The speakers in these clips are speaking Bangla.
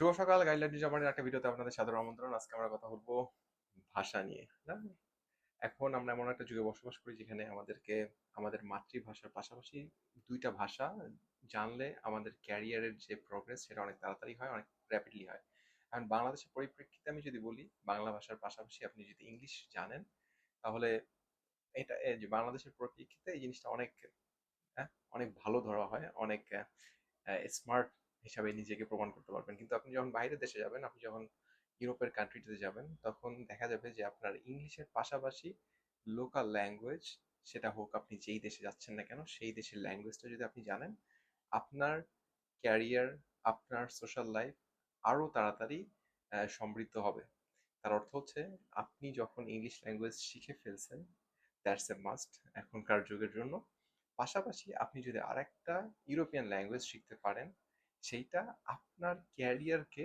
শুভ সকাল, গাইডলাইন জাপানের একটা ভিডিওতে আপনাদের সাদর আমন্ত্রণ। আজকে আমরা কথা বলব ভাষা নিয়ে? এখন আমরা এমন একটা যুগে বসবাস করি যেখানে আমাদেরকে, আমাদের মাতৃভাষার পাশাপাশি দুইটা ভাষা জানলে আমাদের ক্যারিয়ারের যে প্রগ্রেস সেটা অনেক তাড়াতাড়ি হয়, অনেক র্যাপিডলি হয়। এখন বাংলাদেশের পরিপ্রেক্ষিতে আমি যদি বলি, বাংলা ভাষার পাশাপাশি আপনি যদি ইংলিশ জানেন, তাহলে এটা যে বাংলাদেশের পরিপ্রেক্ষিতে এই জিনিসটা অনেক হ্যাঁ? অনেক ভালো ধরা হয়, অনেক স্মার্ট হিসাবে নিজেকে প্রমাণ করতে পারবেন। কিন্তু আপনি যখন বাইরের দেশে যাবেন, আপনি যখন ইউরোপের কান্ট্রিতে যাবেন, তখন দেখা যাবে যে আপনার ইংলিশের পাশাপাশি লোকাল ল্যাঙ্গুয়েজ সেটা হোক আপনি যেই দেশে যাচ্ছেন না কেন, সেই দেশের ল্যাঙ্গুয়েজটা যদি আপনি জানেন, আপনার ক্যারিয়ার আপনার সোশ্যাল লাইফ আরও তাড়াতাড়ি সমৃদ্ধ হবে। তার অর্থ হচ্ছে আপনি যখন ইংলিশ ল্যাঙ্গুয়েজ শিখে ফেলছেন দ্যাটস এ মাস্ট এখনকার যুগের জন্য। পাশাপাশি আপনি যদি আরেকটা ইউরোপিয়ান ল্যাঙ্গুয়েজ শিখতে পারেন সেইটা আপনার ক্যারিয়ারকে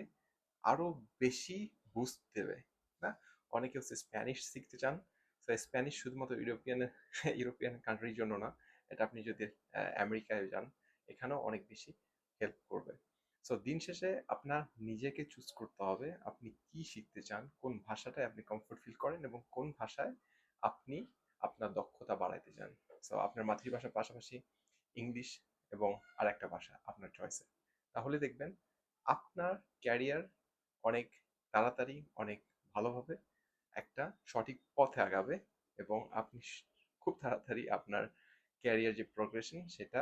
আরও বেশি বুস্ট দেবে, না? অনেকে হচ্ছে স্প্যানিশ শিখতে চান, তো স্প্যানিশ শুধুমাত্র ইউরোপিয়ান ইউরোপিয়ান কান্ট্রির জন্য না, এটা আপনি যদি আমেরিকায় যান, এখানেও অনেক বেশি হেল্প করবে। সো দিন শেষে আপনার নিজেকে চুজ করতে হবে, আপনি কি শিখতে চান, কোন ভাষাটায় আপনি কমফোর্ট ফিল করেন এবং কোন ভাষায় আপনি আপনার দক্ষতা বাড়াইতে চান। সো আপনার মাতৃভাষার পাশাপাশি ইংলিশ এবং আরেকটা ভাষা, আপনার চয়েসে তাহলে দেখবেন আপনার ক্যারিয়ার অনেক তাড়াতাড়ি, অনেক ভালোভাবে একটা সঠিক পথে আগাবে এবং আপনি খুব তাড়াতাড়ি আপনার ক্যারিয়ার যে প্রোগ্রেশন সেটা,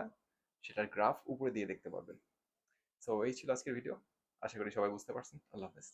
সেটার গ্রাফ উপরে দিয়ে দেখতে পাবেন সো এই ছিল আজকের ভিডিও আশা করি সবাই বুঝতে পারছেন। আল্লাহ হাফেজ।